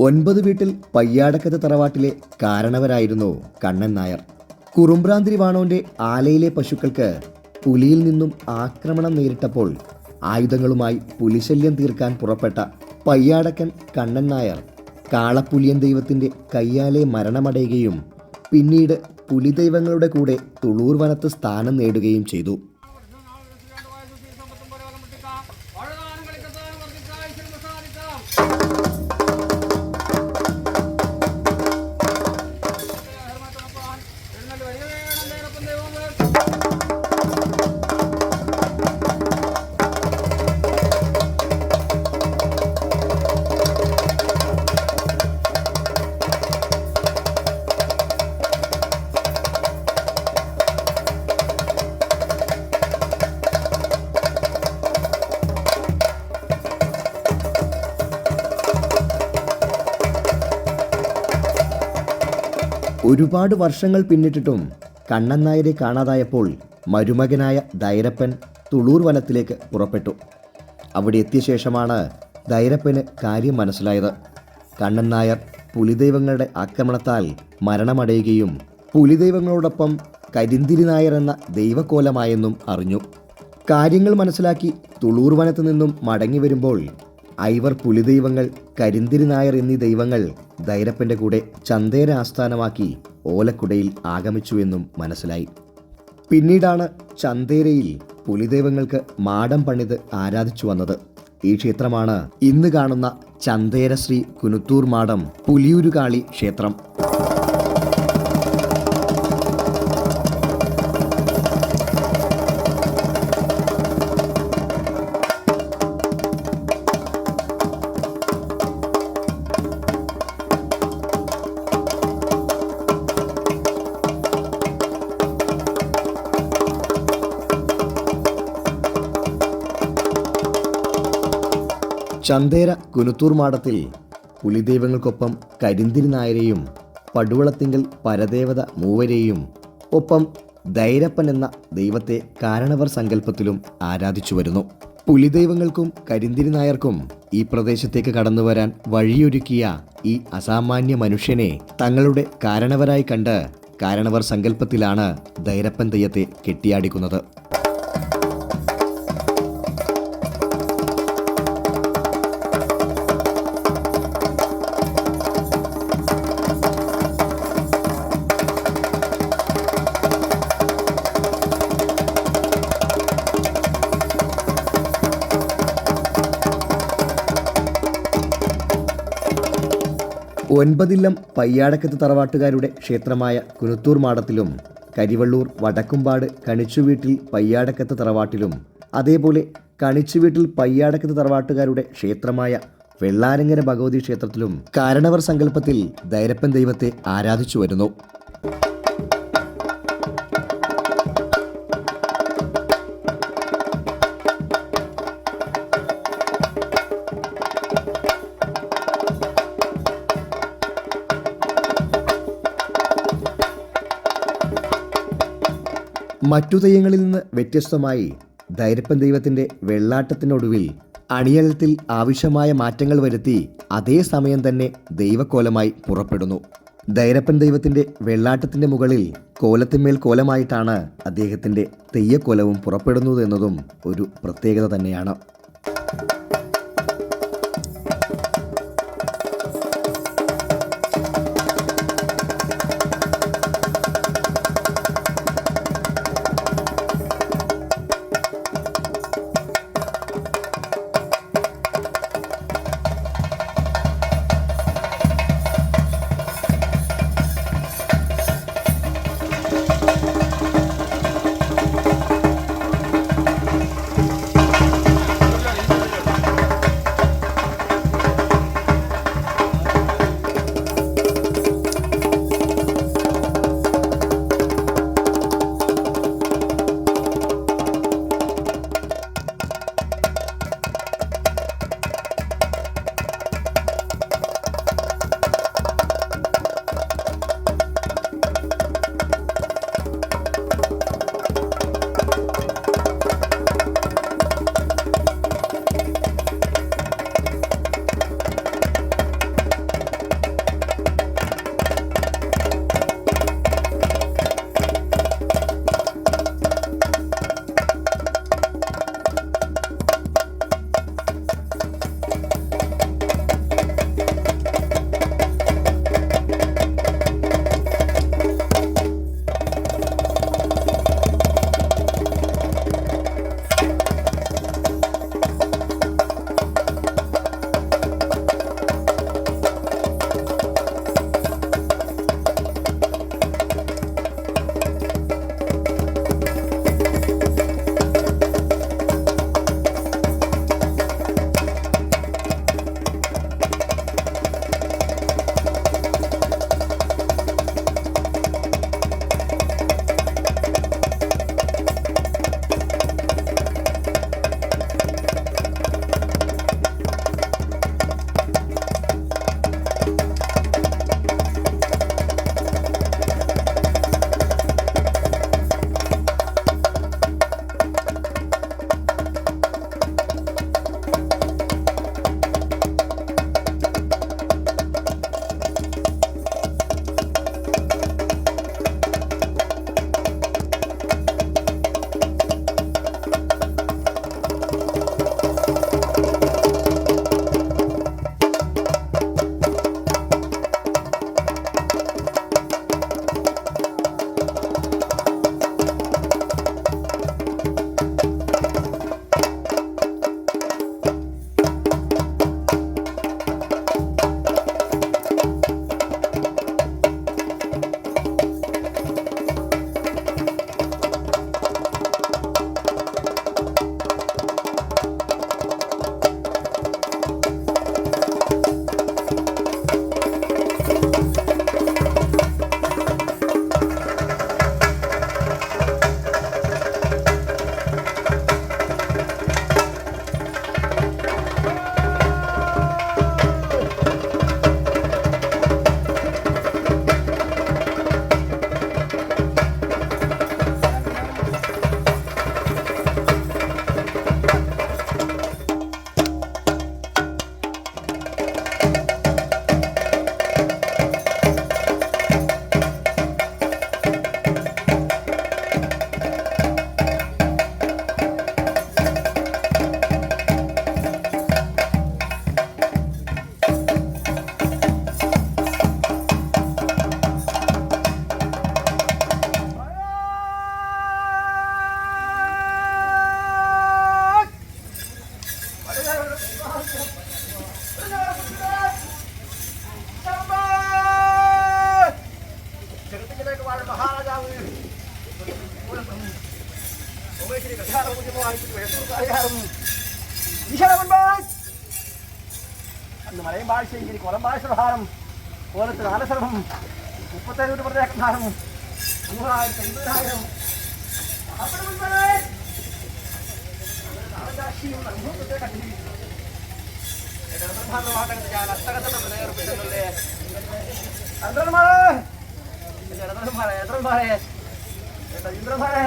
ഒൻപത് വീട്ടിൽ പയ്യാടക്കത്ത് തറവാട്ടിലെ കാരണവരായിരുന്നു കണ്ണൻ നായർ. കുറുമ്പ്രാന്തിരി വാണോന്റെ ആലയിലെ പശുക്കൾക്ക് പുലിയിൽ നിന്നും ആക്രമണം നേരിട്ടപ്പോൾ ആയുധങ്ങളുമായി പുലിശല്യം തീർക്കാൻ പുറപ്പെട്ട പയ്യാടക്കൻ കണ്ണൻ നായർ കാളപ്പുലിയൻ ദൈവത്തിന്റെ കയ്യാലെ മരണമടയുകയും പിന്നീട് പുലിദൈവങ്ങളുടെ കൂടെ തുളൂർ വനത്ത് സ്ഥാനം നേടുകയും ചെയ്തു. ഒരുപാട് വർഷങ്ങൾ പിന്നിട്ടിട്ടും കണ്ണൻ നായരെ കാണാതായപ്പോൾ മരുമകനായ ദൈരപ്പൻ തുളൂർ വനത്തിലേക്ക് പുറപ്പെട്ടു. അവിടെ എത്തിയ ശേഷമാണ് ദൈരപ്പന് കാര്യം മനസ്സിലായത്. കണ്ണൻ നായർ പുലിദൈവങ്ങളുടെ ആക്രമണത്താൽ മരണമടയുകയും പുലിദൈവങ്ങളോടൊപ്പം കരിന്തിരി നായർ എന്ന ദൈവകോലമായെന്നും അറിഞ്ഞു. കാര്യങ്ങൾ മനസ്സിലാക്കി തുളൂർ വനത്തു നിന്നും മടങ്ങി വരുമ്പോൾ ഐവർ പുലിദൈവങ്ങൾ കരിന്തിരി നായർ എന്നീ ദൈവങ്ങൾ ദൈരപ്പന്റെ കൂടെ ചന്തേര ആസ്ഥാനമാക്കി ഓലക്കുടയിൽ ആഗമിച്ചുവെന്നും മനസ്സിലായി. പിന്നീടാണ് ചന്തേരയിൽ പുലിദൈവങ്ങൾക്ക് മാടം പണിത് ആരാധിച്ചു വന്നത്. ഈ ക്ഷേത്രമാണ് ഇന്ന് കാണുന്ന ചന്തേര ശ്രീ കുനുത്തൂർ മാടം പുലിയൂരുകാളി ക്ഷേത്രം. ചന്തേര കുനുത്തൂർ മാടത്തിൽ പുലിദൈവങ്ങൾക്കൊപ്പം കരിന്തിരി നായരെയും പടുവളത്തിങ്കൽ പരദേവത മൂവരെയും ഒപ്പം ധൈരപ്പൻ എന്ന ദൈവത്തെ കാരണവർ സങ്കല്പത്തിലും ആരാധിച്ചു വരുന്നു. പുലിദൈവങ്ങൾക്കും കരിന്തിരി നായർക്കും ഈ പ്രദേശത്തേക്ക് കടന്നു വരാൻ വഴിയൊരുക്കിയ ഈ അസാമാന്യ മനുഷ്യനെ തങ്ങളുടെ കാരണവരായി കണ്ട് കാരണവർ സങ്കല്പത്തിലാണ് ധൈരപ്പൻ തെയ്യത്തെ കെട്ടിയാടിക്കുന്നത്. ഒൻപതില്ലം പയ്യാടക്കത്ത് തറവാട്ടുകാരുടെ ക്ഷേത്രമായ കുനുത്തൂർ മാടത്തിലും കരിവള്ളൂർ വടക്കുംപാട് കണിച്ചുവീട്ടിൽ പയ്യാടക്കത്ത് തറവാട്ടിലും അതേപോലെ കണിച്ചുവീട്ടിൽ പയ്യാടക്കത്ത് തറവാട്ടുകാരുടെ ക്ഷേത്രമായ വെള്ളാരങ്ങര ഭഗവതി ക്ഷേത്രത്തിലും കാരണവർ സങ്കല്പത്തിൽ ദൈരപ്പൻ ദൈവത്തെ ആരാധിച്ചു വരുന്നു മറ്റു തെയ്യങ്ങളിൽ നിന്ന് വ്യത്യസ്തമായി ധൈരപ്പൻ ദൈവത്തിന്റെ വെള്ളാട്ടത്തിനൊടുവിൽ അണിയലത്തിൽ ആവശ്യമായ മാറ്റങ്ങൾ വരുത്തി അതേ സമയം തന്നെ ദൈവക്കോലമായി പുറപ്പെടുന്നു. ധൈരപ്പൻ ദൈവത്തിന്റെ വെള്ളാട്ടത്തിന്റെ മുകളിൽ കോലത്തിന്മേൽ കോലമായിട്ടാണ് അദ്ദേഹത്തിന്റെ തെയ്യക്കോലവും പുറപ്പെടുന്നത് എന്നതും ഒരു പ്രത്യേകത തന്നെയാണ്. അന്ന് മലയും ഭാഷയെങ്കിൽ പ്രഹാരം കോലത്ത് നാലശ്രമം മുപ്പത്തേഴ് പ്രദേശം മൂവായിരത്തി അൻപതിനായിരം. ഇന്ദ്രന്മാരെ ഇന്ദ്രന്മാരെ?